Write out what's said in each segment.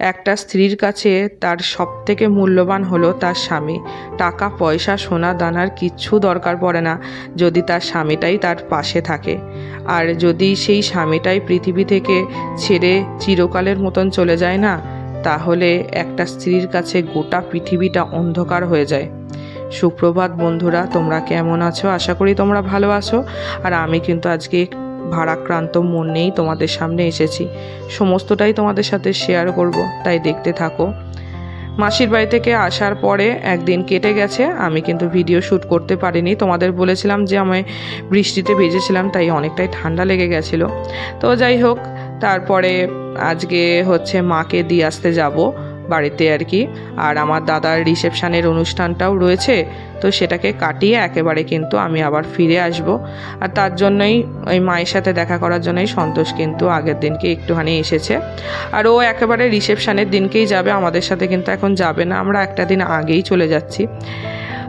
একটা স্ত্রীর কাছে তার সবথেকে মূল্যবান হলো তার স্বামী। টাকা, পয়সা, সোনা, দানার কিচ্ছু দরকার পড়ে না। যদি তার স্বামীটাই তার পাশে থাকে। আর যদি সেই স্বামীটাই পৃথিবী থেকে ছেড়ে চিরকালের মতন চলে যায় না, তাহলে একটা স্ত্রীর কাছে গোটা পৃথিবীটা অন্ধকার হয়ে যায়। সুপ্রভাত বন্ধুরা, তোমরা কেমন আছো? আশা করি তোমরা ভালো আছো। আর আমি কিন্তু আজকে ভারাক্রান্ত মন নিয়েই তোমাদের সামনে এসেছি। সমস্তটাই তোমাদের সাথে শেয়ার করব, তাই দেখতে থাকো। মাসির বাড়ি থেকে আসার পরে একদিন কেটে গেছে। আমি কিন্তু ভিডিও শ্যুট করতে পারিনি। তোমাদের বলেছিলাম যে আমি বৃষ্টিতে ভেজেছিলাম, তাই অনেকটাই ঠান্ডা লেগে গেছিল। তো যাই হোক, তারপরে আজকে হচ্ছে মাকে দিয়ে আসতে যাব। বাড়িতে আর কি। আর আমার দাদার রিসেপশানের অনুষ্ঠানটাও রয়েছে, তো সেটাকে কাটিয়ে একেবারে কিন্তু আমি আবার ফিরে আসব। আর তার জন্যই ওই মায়ের সাথে দেখা করার জন্যই সন্তোষ কিন্তু আগের দিনকে একটুখানি এসেছে। আর ও একেবারে রিসেপশানের দিনকেই যাবে, আমাদের সাথে কিন্তু এখন যাবে না, আমরা একটা দিন আগেই চলে যাচ্ছি।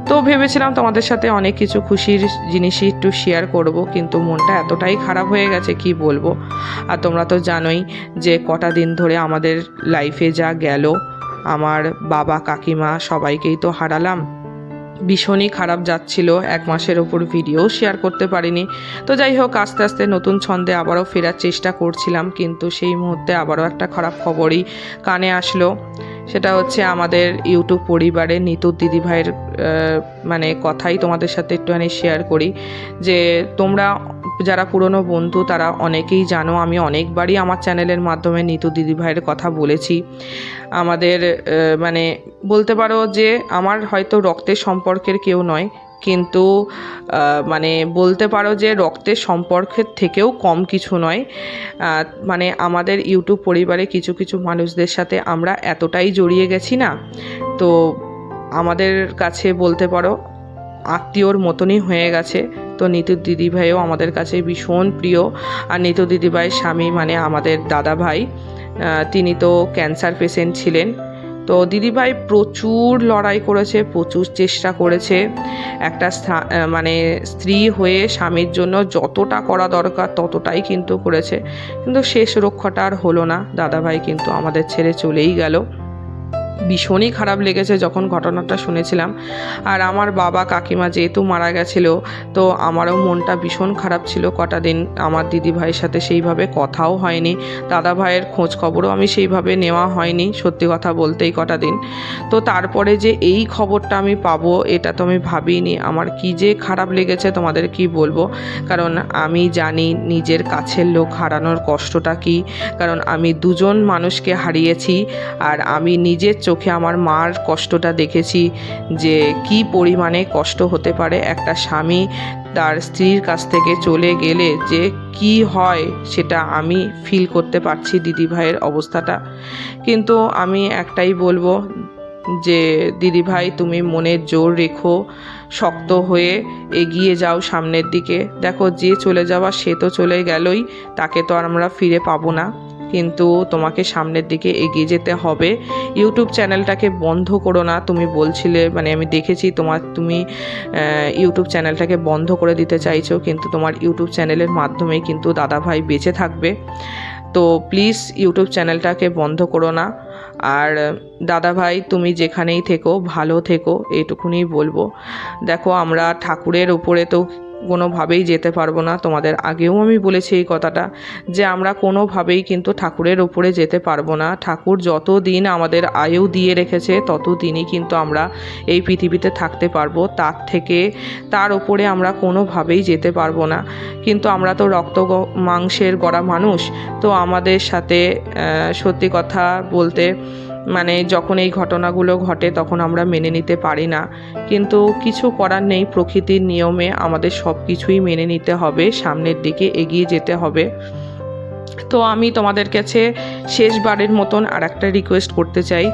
তো ভেবেছিলাম তোমাদের সাথে অনেক কিছু খুশির জিনিসই একটু শেয়ার করব, কিন্তু মনটা এতটাই খারাপ হয়ে গেছে, কি বলব? আর তোমরা তো জানোই যে কটা দিন ধরে আমাদের লাইফে যা গেল আমার বাবা কাকিমা সবাইকেই তো হারালাম। ভীষণই খারাপ যাচ্ছিল এক মাসের ওপর ভিডিও শেয়ার করতে পারিনি। তো যাই হোক, আস্তে আস্তে নতুন ছন্দে আবারও ফেরার চেষ্টা করছিলাম, কিন্তু সেই মুহূর্তে আবারও একটা খারাপ খবরই কানে আসলো। সেটা হচ্ছে আমাদের ইউটিউব পরিবারে নিতুর দিদিভাইয়ের মানে কথাই তোমাদের সাথে একটুখানি শেয়ার করি, যে তোমরা যারা পুরনো বন্ধু তারা অনেকেই জানো, আমি অনেকবারই আমার চ্যানেলের মাধ্যমে নিতু দিদিভাইয়ের কথা বলেছি। আমাদের মানে বলতে পারো যে আমার হয়তো রক্তের সম্পর্কের কেউ নয় কিন্তু মানে বলতে পারো যে রক্তের সম্পর্কের থেকেও কম কিছু নয়। মানে আমাদের ইউটিউব পরিবারে কিছু কিছু মানুষদের সাথে আমরা এতটাই জড়িয়ে গেছি না। তো আমাদের কাছে বলতে পারো, আত্মীয়র মতনই হয়ে গেছে। তো নিতু দিদিভাইও আমাদের কাছে ভীষণ প্রিয়। আর নিতু দিদিভাইয়ের স্বামী মানে আমাদের দাদা ভাই তিনি তো ক্যান্সার পেশেন্ট ছিলেন। তো দিদিভাই প্রচুর লড়াই করেছে, প্রচুর চেষ্টা করেছে। একটা মানে স্ত্রী হয়ে স্বামীর জন্য যতটা করা দরকার ততটাই কিন্তু করেছে। কিন্তু শেষ রক্ষাটা আর হলো না। দাদাভাই কিন্তু আমাদের ছেড়ে চলেই গেল। ভীষণই খারাপ লেগেছে যখন ঘটনাটা শুনেছিলাম। আর আমার বাবা কাকিমা যেহেতু মারা গেছিল, তো আমারও মনটা ভীষণ খারাপ ছিল কটা দিন। আমার দিদি ভাইয়ের সাথে সেইভাবে কথাও হয়নি, দাদা ভাইয়ের খোঁজ খবরও আমি সেইভাবে নেওয়া হয়নি, সত্যি কথা বলতেই কটা দিন। তো তারপরে যে এই খবরটা আমি পাবো, এটা তো আমি ভাবিনি। আমার কি যে খারাপ লেগেছে তোমাদের কি বলব? কারণ আমি জানি নিজের কাছের লোক হারানোর কষ্টটা কি। কারণ আমি দুজন মানুষকে হারিয়েছি, আর আমি নিজের চোখে আমার মার কষ্টটা দেখেছি যে কি পরিমাণে কষ্ট হতে পারে একটা স্বামী তার স্ত্রীর কাছ থেকে চলে গেলে যে কি হয় সেটা আমি ফিল করতে পারছি দিদি ভাইয়ের অবস্থাটা। কিন্তু আমি একটাই বলব যে দিদি ভাই তুমি মনে জোর রেখো, শক্ত হয়ে এগিয়ে যাও সামনের দিকে। দেখো যে চলে যাওয়া সে তো চলে গেলই, তাকে তো আর আমরা ফিরে পাবো না। কিন্তু তোমাকে সামনের দিকে এগিয়ে যেতে হবে। ইউটিউব চ্যানেলটাকে বন্ধ করো না, তুমি বলছিলে মানে আমি দেখেছি তোমার, তুমি ইউটিউব চ্যানেলটাকে বন্ধ করে দিতে চাইছো, কিন্তু তোমার ইউটিউব চ্যানেলের মাধ্যমে কিন্তু দাদাভাই বেঁচে থাকবে। তো প্লিজ ইউটিউব চ্যানেলটাকে বন্ধ করো না। আর দাদাভাই, তুমি যেখানেই থেকো, ভালো থেকো এইটুকুনি বলব। দেখো, আমরা ঠাকুরের উপরে তো কোনোভাবেই যেতে পারব না। তোমাদের আগেও আমি বলেছি এই কথাটা, যে আমরা কোনোভাবেই কিন্তু ঠাকুরের ওপরে যেতে পারব না। ঠাকুর যত দিন আমাদের আয়ু দিয়ে রেখেছে তত দিনই কিন্তু আমরা এই পৃথিবীতে থাকতে পারব। তার থেকে তার উপরে আমরা কোনোভাবেই যেতে পারব না। কিন্তু আমরা তো রক্ত মাংসের গড়া মানুষ, তো আমাদের সাথে সত্যি কথা বলতে মানে যখন এই ঘটনাগুলো ঘটে তখন আমরা মেনে নিতে পারি না। কিন্তু কিছু করার নেই, প্রকৃতির নিয়মে আমাদের সব কিছুই মেনে নিতে হবে, সামনের দিকে এগিয়ে যেতে হবে। তো আমি তোমাদের কাছে শেষবারের মতন আর একটা রিকোয়েস্ট করতে চাই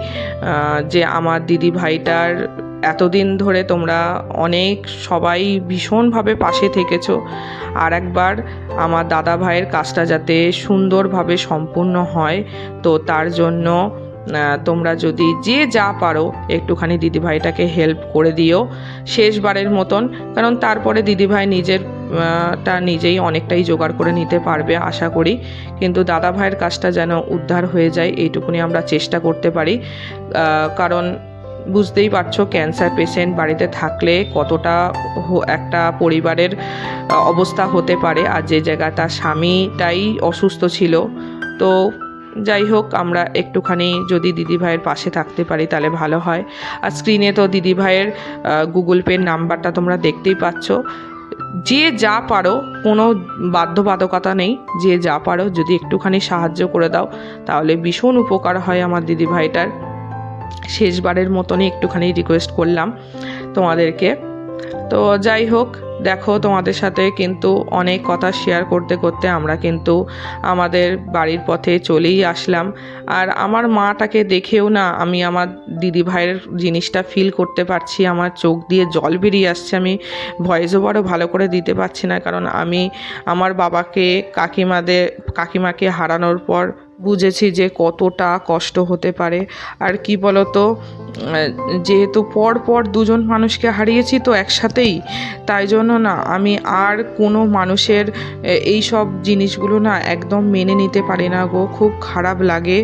যে আমার দিদি ভাইটার এতদিন ধরে তোমরা অনেক সবাই ভীষণভাবে পাশে থেকেছো। আর একবার আমার দাদা ভাইয়ের কাজটা যাতে সুন্দরভাবে সম্পূর্ণ হয়, তো তার জন্য তোমরা যদি যে যা পারো, একটুখানি দিদিভাইটাকে হেল্প করে দিও শেষবারের মতন, কারণ তারপরে দিদিভাই নিজের টা নিজেই অনেকটাই জোগাড় করে নিতে পারবে আশা করি। কিন্তু দাদা ভাইয়ের কাজটা যেন উদ্ধার হয়ে যায়, এইটুকুনি আমরা চেষ্টা করতে পারি। কারণ বুঝতেই পারছ ক্যান্সার পেশেন্ট বাড়িতে থাকলে কতটা একটা পরিবারের অবস্থা হতে পারে। আর যে জায়গায় তার স্বামীটাই অসুস্থ ছিল, তো যাই হোক আমরা একটুখানি যদি দিদিভাইয়ের পাশে থাকতে পারি তাহলে ভালো হয়। আর স্ক্রিনে তো দিদিভাইয়ের গুগল পের নাম্বারটা তোমরা দেখতেই পাচ্ছ। যে যা পারো, কোনো বাধ্যবাধকতা নেই, যে যা পারো, যদি একটুখানি সাহায্য করে দাও, তাহলে ভীষণ উপকার হয় আমার দিদিভাইটার শেষবারের মতনই একটুখানি রিকোয়েস্ট করলাম তোমাদেরকে। তো যাই হোক, দেখো তোমাদের সাথে কিন্তু অনেক কথা শেয়ার করতে করতে আমরা কিন্তু আমাদের বাড়ির পথে চলেই আসলাম। আর আমার মাটাকে দেখেও না আমি আমার দিদি ভাইয়ের জিনিসটা ফিল করতে পারছি, আমার চোখ দিয়ে জল বেরিয়ে আসছে, আমি ভয়েস ওভারও ভালো করে দিতে পারছি না, কারণ আমি আমার বাবাকে, কাকিমাদের, কাকিমাকে হারানোর পর বুঝেছি যে কতটা কষ্ট হতে পারে। আর কি বলতো, যেহেতু পর পর দুজন মানুষকে হারিয়েছি তো একসাথেই, তাই জন্য না আমি আর কোনো মানুষের এই সব জিনিসগুলো না একদম মেনে নিতে পারি না গো। খুব খারাপ লাগে।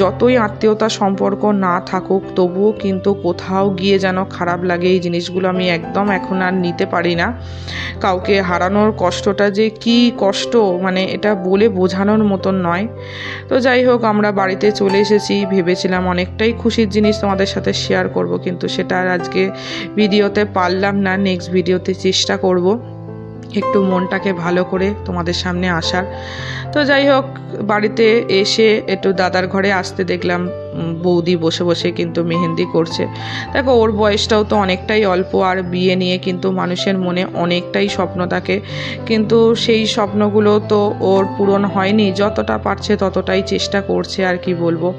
যতই আত্মীয়তা সম্পর্ক না থাকুক, তবুও কিন্তু কোথাও গিয়ে যেন খারাপ লাগে এই জিনিসগুলো আমি একদম এখন আর নিতে পারি না। কাউকে হারানোর কষ্টটা যে কি কষ্ট মানে এটা বলে বোঝানোর মতন নয়। তো যাই হোক, আমরা বাড়িতে চলে এসেছি। ভেবেছিলাম অনেকটাই খুশির জিনিস তোমাদের সাথে শেয়ার করব, কিন্তু সেটা আর আজকে ভিডিওতে পারলাম না। নেক্সট ভিডিওতে চেষ্টা করব একটু মনটাকে ভালো করে তোমাদের সামনে আসার। তো যাই হোক, বাড়িতে এসে একটু দাদার ঘরে আসতে দেখলাম। বৌদি বসে বসে কিন্তু মেহেন্দি করছে। দেখো, ওর বয়সটাও তো অনেকটাই অল্প, আর বিয়ে নিয়ে কিন্তু মানুষের মনে অনেকটাই স্বপ্ন থাকে। কিন্তু সেই স্বপ্নগুলো তো ওর পূরণ হয়নি, যতটা পারছে ততটাই চেষ্টা করছে, আর কি বলব।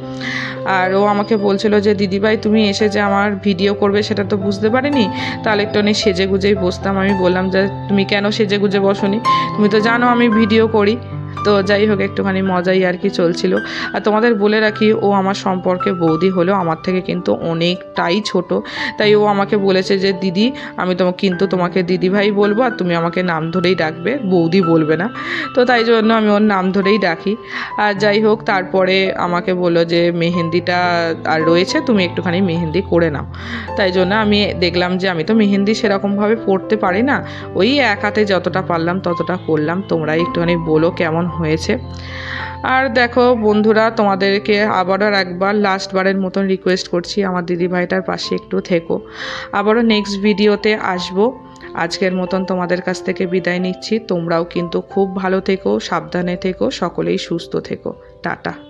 আর ও আমাকে বলছিল যে দিদিভাই তুমি এসে যে আমার ভিডিও করবে, সেটা তো বুঝতে পারিনি? তাহলে একটু অনেক সেজে গুজেই বসতাম। আমি বললাম, যে, তুমি কেন সেজে গুজে বসনি? তুমি তো জানো আমি ভিডিও করি। তো যাই হোক, একটুখানি মজাই আর কি চলছিল। আর তোমাদের বলে রাখি, ও আমার সম্পর্কে বৌদি হলেও আমার থেকে কিন্তু অনেকটাই ছোট। তাই ও আমাকে বলেছে যে, দিদি, আমি তোমাকে কিন্তু তোমাকে দিদিভাই বলব আর তুমি আমাকে নাম ধরেই ডাকবে, বৌদি বলবে না। তো তাই জন্য আমি ওর নাম ধরেই ডাকি। আর যাই হোক, তারপরে আমাকে বলল যে, মেহেন্দিটা আর রয়েছে, তুমি একটুখানি মেহেন্দি করে নাও। তাই জন্য আমি দেখলাম যে, আমি তো মেহেন্দি সেরকমভাবে পড়তে পারি না। ওই এক হাতে যতটা পারলাম ততটা করলাম। তোমরা একটুখানি বলো কেমন হয়েছে। আর দেখো বন্ধুরা, তোমাদেরকে আবারও একবার লাস্টবারের মতন রিকোয়েস্ট করছি, আমার দিদিভাইটার পাশে একটু থেকো। আবারও নেক্সট ভিডিওতে আসব। আজকের মতন তোমাদের কাছ থেকে বিদায় নিচ্ছি। তোমরাও কিন্তু খুব ভালো থেকো, সাবধানে থেকো, সকলেই সুস্থ থেকো। টাটা।